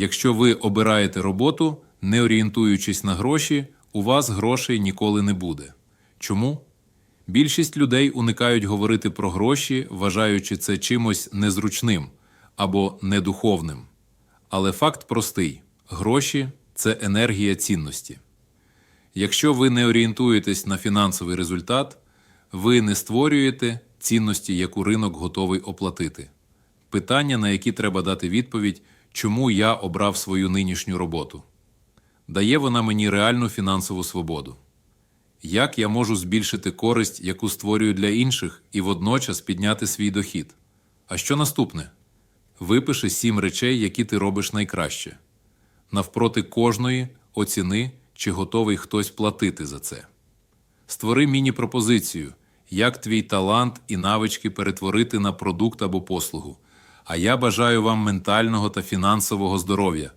Якщо ви обираєте роботу, не орієнтуючись на гроші, у вас грошей ніколи не буде. Чому? Більшість людей уникають говорити про гроші, вважаючи це чимось незручним або недуховним. Але факт простий: гроші це енергія цінності. Якщо ви не орієнтуєтесь на фінансовий результат, ви не створюєте цінності, яку ринок готовий оплатити. Питання, на які треба дати відповідь, чому я обрав свою нинішню роботу. Дає вона мені реальну фінансову свободу. Як я можу збільшити користь, яку створюю для інших, і водночас підняти свій дохід? А що наступне? Випиши сім речей, які ти робиш найкраще. Навпроти кожної оціни, чи готовий хтось платити за це. Створи міні-пропозицію, як твій талант і навички перетворити на продукт або послугу. А я бажаю вам ментального та фінансового здоров'я.